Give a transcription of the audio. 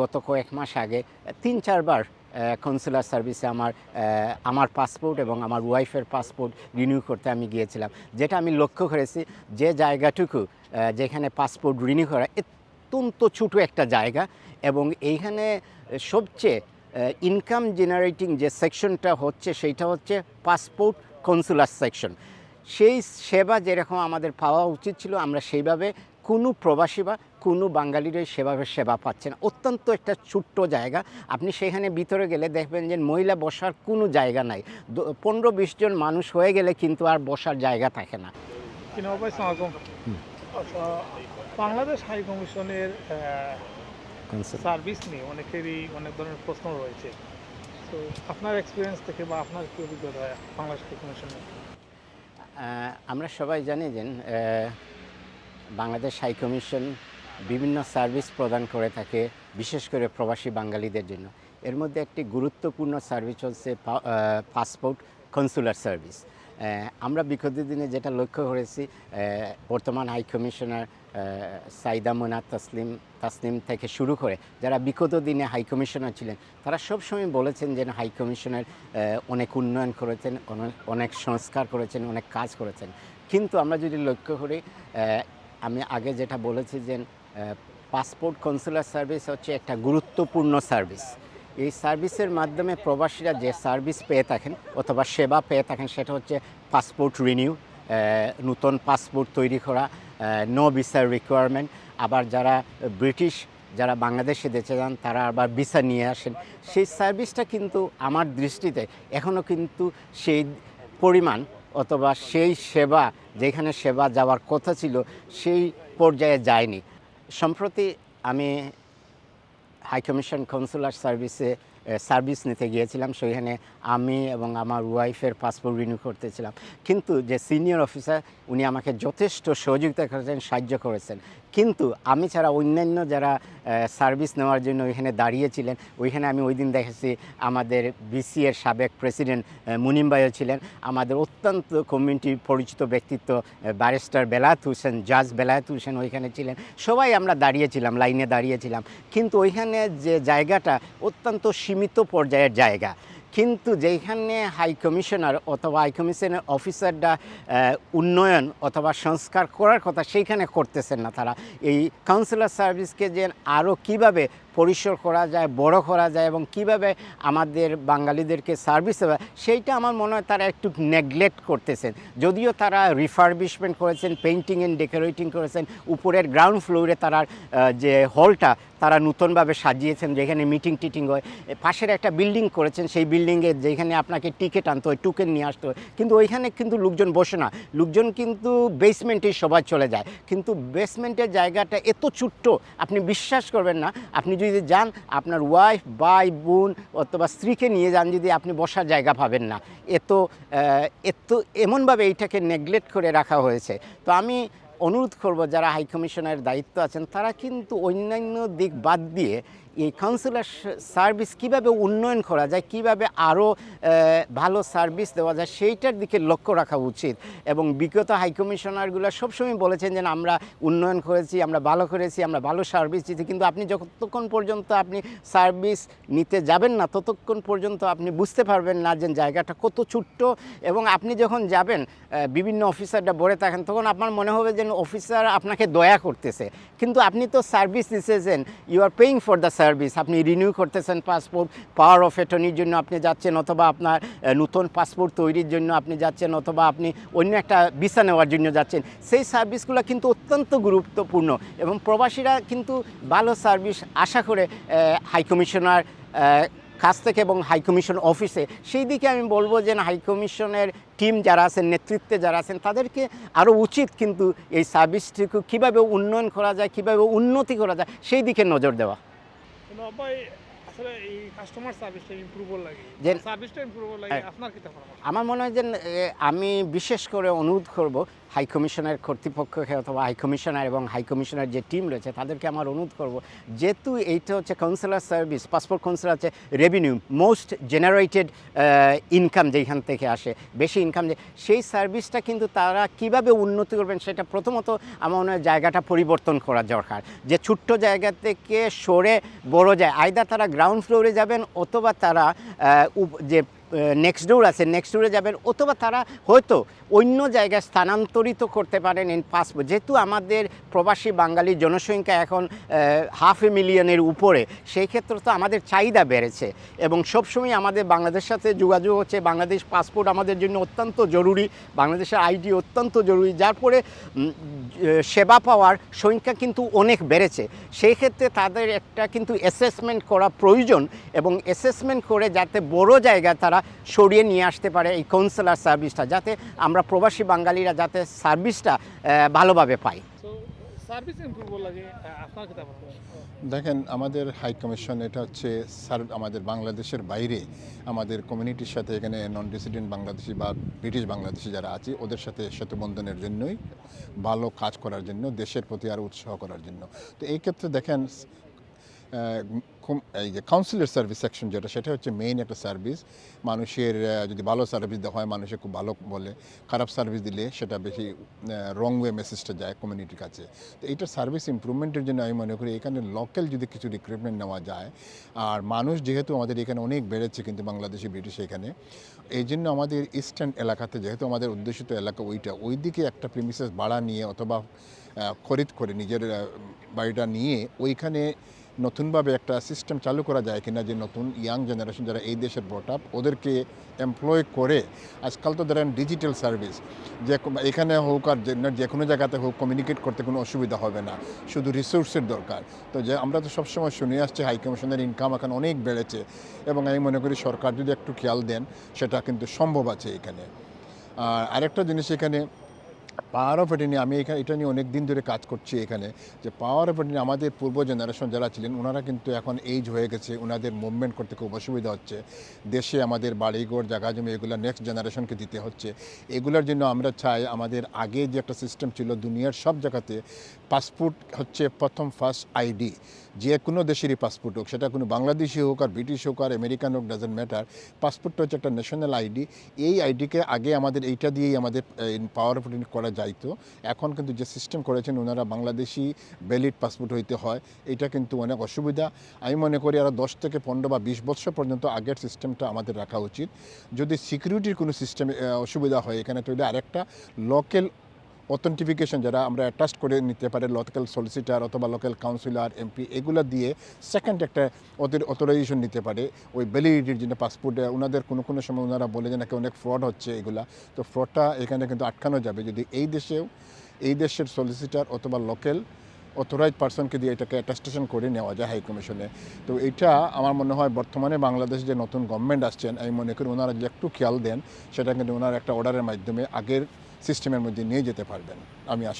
গত কয়েক মাস আগে তিন চারবার কনসুলার সার্ভিসে আমার আমার পাসপোর্ট এবং আমার ওয়াইফের পাসপোর্ট রিনিউ করতে আমি গিয়েছিলাম। যেটা আমি লক্ষ্য করেছি যে জায়গাটুকু যেখানে পাসপোর্ট রিনিউ করা অত্যন্ত ছোটো একটা জায়গা এবং এইখানে সবচেয়ে ইনকাম জেনারেটিং যে সেকশনটা হচ্ছে সেইটা হচ্ছে পাসপোর্ট কনসুলার সেকশন সেই সেবা যেরকম আমাদের পাওয়া উচিত ছিল, আমরা সেইভাবে কোনো প্রবাসী বা কোনো বাঙালিরই সেভাবে সেবা পাচ্ছে না। অত্যন্ত একটা ছোট্ট জায়গা। আপনি সেখানে ভিতরে গেলে দেখবেন যে মহিলা বসার কোনো জায়গা নাই। পনেরো বিশ জন মানুষ হয়ে গেলে কিন্তু আর বসার জায়গা থাকে না। আচ্ছা, বাংলাদেশ হাই কমিশনের সার্ভিস নিয়ে অনেকেরই অনেক ধরনের প্রশ্ন রয়েছে। তো আপনার এক্সপিরিয়েন্স থেকে বা আপনার কি অভিজ্ঞতা বাংলাদেশ হাই কমিশনের? আমরা সবাই জানি যে বাংলাদেশ হাই কমিশন বিভিন্ন সার্ভিস প্রদান করে থাকে, বিশেষ করে প্রবাসী বাঙালিদের জন্য। এর মধ্যে একটি গুরুত্বপূর্ণ সার্ভিস হচ্ছে পাসপোর্ট কনসুলার সার্ভিস। আমরা বিগত দিনে যেটা লক্ষ্য করেছি বর্তমান হাই কমিশনার সাইদা মোনা তসলিম তাসনিম থেকে শুরু করে যারা বিগত দিনে হাই কমিশনার ছিলেন, তারা সবসময় বলেছেন যে হাই কমিশনের অনেক উন্নয়ন করেছেন অনেক সংস্কার করেছেন, অনেক কাজ করেছেন। কিন্তু আমরা যদি লক্ষ্য করি আমি আগে যেটা বলেছি যে পাসপোর্ট কনসুলার সার্ভিস হচ্ছে একটা গুরুত্বপূর্ণ সার্ভিস এই সার্ভিসের মাধ্যমে প্রবাসীরা যে সার্ভিস পেয়ে থাকেন অথবা সেবা পেয়ে থাকেন সেটা হচ্ছে পাসপোর্ট রিনিউ নতুন পাসপোর্ট তৈরি করা নো ভিসার রিকোয়ারমেন্ট আবার যারা ব্রিটিশ, যারা বাংলাদেশে যেতে যান, তারা আবার ভিসা নিয়ে আসেন। সেই সার্ভিসটা কিন্তু আমার দৃষ্টিতে এখনও কিন্তু সেই পরিমাণ অথবা সেই সেবা, যেখানে সেবা যাওয়ার কথা ছিল, সেই পর্যায়ে যায়নি। সম্প্রতি আমি হাই কমিশন কনসুলার সার্ভিসে সার্ভিস নিতে গিয়েছিলাম, সেখানে আমি এবং আমার ওয়াইফের পাসপোর্ট রিনিউ করতেছিলাম। কিন্তু যে সিনিয়র অফিসার উনি আমাকে যথেষ্ট সহযোগিতা করেছেন, সাহায্য করেছেন। কিন্তু আমি ছাড়া অন্যান্য যারা সার্ভিস নেওয়ার জন্য ওইখানে দাঁড়িয়েছিলেন, ওইখানে আমি ওই দিন দেখেছি আমাদের বিসি এর সাবেক প্রেসিডেন্ট মুনিম ভাইও ছিলেন। আমাদের অত্যন্ত কমিউনিটি পরিচিত ব্যক্তিত্ব ব্যারিস্টার বেলায়েত হোসেন জাজ বেলায়েত হোসেন ওইখানে ছিলেন। সবাই আমরা দাঁড়িয়েছিলাম, লাইনে দাঁড়িয়েছিলাম। কিন্তু ওইখানে যে জায়গাটা অত্যন্ত সীমিত পর্যায়ের জায়গা। কিন্তু যেখানে হাই কমিশনার অথবা হাই কমিশনের অফিসাররা উন্নয়ন অথবা সংস্কার করার কথা সেইখানে করতেছেন না তারা। এই কাউন্সিলর সার্ভিসকে যে আরও কীভাবে পরিসর করা যায়, বড় করা যায় এবং কীভাবে আমাদের বাঙালিদেরকে সার্ভিস দেওয়া সেইটা আমার মনে হয় তারা একটু নেগলেক্ট করতেছেন। যদিও তারা রিফারবিশমেন্ট করেছেন পেন্টিং অ্যান্ড ডেকোরেটিং করেছেন, উপরের গ্রাউন্ড ফ্লোরে তারা যে হলটা তারা নতুনভাবে সাজিয়েছেন, যেখানে মিটিং টিটিং হয়। পাশের একটা বিল্ডিং করেছেন, সেই বিল্ডিংয়ে যেখানে আপনাকে টিকিট আনতে হয় টুকেন নিয়ে আসতে হয়। কিন্তু ওইখানে কিন্তু লোকজন বসে না। লোকজন কিন্তু বেসমেন্টেই সবাই চলে যায়। কিন্তু বেসমেন্টের জায়গাটা এত ছোট্ট, আপনি বিশ্বাস করবেন না, আপনি যদি যান, আপনার ওয়াইফ বাই বোন অথবা স্ত্রীকে নিয়ে যান যদি আপনি বসার জায়গা পাবেন না। এত এত এমনভাবে এইটাকে নেগলেক্ট করে রাখা হয়েছে। তো আমি অনুরোধ করব, যারা হাইকমিশনের দায়িত্ব আছেন, তারা কিন্তু অন্যান্য দিক বাদ দিয়ে এই কাউন্সিলার সার্ভিস কীভাবে উন্নয়ন করা যায়, কীভাবে আরও ভালো সার্ভিস দেওয়া যায়, সেইটার দিকে লক্ষ্য রাখা উচিত। এবং বিগত হাই কমিশনারগুলো সবসময় বলেছেন যে আমরা উন্নয়ন করেছি, আমরা ভালো করেছি, আমরা ভালো সার্ভিস দিচ্ছি কিন্তু আপনি যতক্ষণ পর্যন্ত আপনি সার্ভিস নিতে যাবেন না, ততক্ষণ পর্যন্ত আপনি বুঝতে পারবেন না যে, জায়গাটা কত ছোট্ট। এবং আপনি যখন যাবেন বিভিন্ন অফিসাররা বলে থাকেন, তখন আপনার মনে হবে যে অফিসার আপনাকে দয়া করতেছে। কিন্তু আপনি তো সার্ভিস দিতেছেন you are paying for the service আপনি রিনিউ করতেছেন পাসপোর্ট পাওয়ার অফ অ্যাটর্নির জন্য আপনি যাচ্ছেন অথবা আপনার নতুন পাসপোর্ট তৈরির জন্য আপনি যাচ্ছেন অথবা আপনি অন্য একটা ভিসা নেওয়ার জন্য যাচ্ছেন। সেই সার্ভিসগুলো কিন্তু অত্যন্ত গুরুত্বপূর্ণ এবং প্রবাসীরা কিন্তু ভালো সার্ভিস আশা করে হাইকমিশনার কাছ থেকে এবং হাইকমিশন অফিসে সেই দিকে আমি বলব যে হাই কমিশনের টিম যারা আছেন, নেতৃত্বে যারা আছেন, তাদেরকে আরও উচিত কিন্তু এই সার্ভিসটিকে কীভাবে উন্নয়ন করা যায়, কীভাবে উন্নতি করা যায়, সেই দিকে নজর দেওয়া। আসলে এই কাস্টমার সার্ভিসটা ইমপ্রুভ লাগে যে- সার্ভিসটা ইমপ্রুভ লাগে হ্যাঁ। আপনার কি পরামর্শ আমার মনে হয় যে আমি বিশেষ করে অনুরোধ করব হাই কমিশনের কর্তৃপক্ষকে অথবা হাই কমিশনার এবং হাই কমিশনার যে টিম রয়েছে, তাদেরকে আমার অনুরোধ করব যেহেতু এইটা হচ্ছে কাউন্সিলার সার্ভিস পাসপোর্ট কাউন্সিলার হচ্ছে রেভিনিউ মোস্ট জেনারেটেড ইনকাম যেখান থেকে আসে, বেশি ইনকাম যে, সেই সার্ভিসটা কিন্তু তারা কীভাবে উন্নতি করবেন সেটা প্রথমত আমার মনে হয় জায়গাটা পরিবর্তন করা দরকার। যে ছোট্ট জায়গা থেকে সরে বড় যায় আয়দা তারা গ্রাউন্ড ফ্লোরে যাবেন অথবা তারা যে নেক্সট ডোর আছে নেক্সট ডোরে যাবেন, অথবা তারা হয়তো অন্য জায়গায় স্থানান্তরিত করতে পারেন ইন পাসপোর্ট যেহেতু আমাদের প্রবাসী বাঙালি জনসংখ্যা এখন হাফ এ মিলিয়নের উপরে, সেই ক্ষেত্রে তো আমাদের চাহিদা বেড়েছে। এবং সবসময় আমাদের বাংলাদেশের সাথে যোগাযোগ হচ্ছে, বাংলাদেশ পাসপোর্ট আমাদের জন্য অত্যন্ত জরুরি, বাংলাদেশের আইডি অত্যন্ত জরুরি, যার পরে সেবা পাওয়ার সংখ্যা কিন্তু অনেক বেড়েছে। সেই ক্ষেত্রে তাদের একটা কিন্তু অ্যাসেসমেন্ট করা প্রয়োজন এবং অ্যাসেসমেন্ট করে যাতে বড় জায়গায় তারা সরিয়ে নিয়ে আসতে পারে এই কাউন্সিলার সার্ভিসটা যাতে আমরা প্রবাসী বাঙালিরা যাতে সার্ভিসটা ভালোভাবে পাই। দেখেন আমাদের হাই কমিশন এটা হচ্ছে সার আমাদের বাংলাদেশের বাইরে আমাদের কমিউনিটির সাথে এখানে নন রেসিডেন্ট বাংলাদেশি বা ব্রিটিশ বাংলাদেশি যারা আছে ওদের সাথে সেতুবন্ধনের জন্যই ভালো কাজ করার জন্য দেশের প্রতি আরও উৎসাহ করার জন্য। তো এই ক্ষেত্রে দেখেন আহ, কম- এই যে কাউন্সিলের সার্ভিস সেকশন যেটা সেটা হচ্ছে মেইন একটা সার্ভিস মানুষের যদি ভালো সার্ভিস দেওয়া হয় মানুষে খুব ভালো বলে। খারাপ সার্ভিস দিলে সেটা বেশি রং ওয়ে মেসেজটা যায় কমিউনিটির কাছে। তো এইটা সার্ভিস ইমপ্রুভমেন্টের জন্য আমি মনে করি এখানে লোকাল যদি কিছু রিক্রুটমেন্ট নেওয়া যায় আর মানুষ যেহেতু আমাদের এখানে অনেক বেড়েছে কিন্তু বাংলাদেশি ব্রিটিশ এখানে এই জন্য আমাদের ইস্টার্ন এলাকাতে যেহেতু আমাদের উদ্দেশিত এলাকা ওইটা ওই দিকে একটা প্রিমিসেস ভাড়া নিয়ে অথবা খরিদ করে নিজের বাড়িটা নিয়ে ওইখানে নতুনভাবে একটা সিস্টেম চালু করা যায় কিনা যে নতুন ইয়াং জেনারেশন যারা এই দেশের ব্রট আপ ওদেরকে এমপ্লয় করে আজকাল তো ধরেন ডিজিটাল সার্ভিস যে এখানে হোক আর যে কোনো জায়গাতে হোক কমিউনিকেট করতে কোনো অসুবিধা হবে না, শুধু রিসোর্সের দরকার। তো যে আমরা তো সবসময় শুনে আসছি হাই কমিশনের ইনকাম এখন অনেক বেড়েছে এবং আমি মনে করি সরকার যদি একটু খেয়াল দেন, সেটা কিন্তু সম্ভব আছে এখানে। আর আরেকটা জিনিস এখানে পাওয়ার অফ অ্যাটর্নি আমি এখানে এটা নিয়ে অনেক দিন ধরে কাজ করছি এখানে, যে পাওয়ার অফ অ্যাটর্নি আমাদের পূর্ব জেনারেশন যারা ছিলেন ওনারা কিন্তু এখন এইজ হয়ে গেছে ওনাদের মুভমেন্ট করতে খুব অসুবিধা হচ্ছে। দেশে আমাদের বাড়িঘর, জায়গা জমি, এগুলো নেক্সট জেনারেশনকে দিতে হচ্ছে। এগুলোর জন্য আমরা চাই আমাদের আগে যে একটা সিস্টেম ছিল দুনিয়ার সব জায়গাতে পাসপোর্ট হচ্ছে প্রথম ফার্স্ট আইডি যে কোনো দেশেরই পাসপোর্ট হোক, সেটা কোনো বাংলাদেশি হোক আর ব্রিটিশ হোক আর আমেরিকান হোক ডাজেন্ট ম্যাটার পাসপোর্টটা হচ্ছে একটা ন্যাশনাল আইডি এই আইডিকে আগে আমাদের এইটা দিয়েই আমাদের পাওয়ার অফ করা যাইতো। এখন কিন্তু যে সিস্টেম করেছেন ওনারা বাংলাদেশি ভ্যালিড পাসপোর্ট হইতে হয়, এটা কিন্তু অনেক অসুবিধা। আমি মনে করি আরও দশ থেকে পনেরো বা বিশ বছর পর্যন্ত আগের সিস্টেমটা আমাদের রাখা উচিত। যদি সিকিউরিটির কোনো সিস্টেমে অসুবিধা হয়, এখানে তৈরি আরেকটা লোকাল অথেন্টিফিকেশন যারা আমরা অ্যাটাচ করে নিতে পারি লোকাল সলিসিটার অথবা লোকাল কাউন্সিলর এমপি এগুলো দিয়ে সেকেন্ড একটা ওদের অথরাইজেশন নিতে পারে। ওই ভ্যালিডিটির জন্য পাসপোর্টে ওনাদের কোনো কোনো সময় ওনারা বলে যে নাকি অনেক ফ্রড হচ্ছে এগুলা। তো ফ্রডটা এখানে কিন্তু আটকানো যাবে। যদি এই দেশেও, এই দেশের সলিসিটার অথবা লোকাল অথরাইজ পার্সনকে দিয়ে এটাকে অ্যাটাস্টেশন করে নেওয়া যায় হাই কমিশনে তো এটা আমার মনে হয় বর্তমানে বাংলাদেশ যে নতুন গভর্নমেন্ট আসছেন, আমি মনে করি ওনারা যদি একটু খেয়াল দেন, সেটা কিন্তু ওনার একটা অর্ডারের মাধ্যমে আগের সিস্টেমের মধ্যে নিয়ে যেতে পারবেন। আমি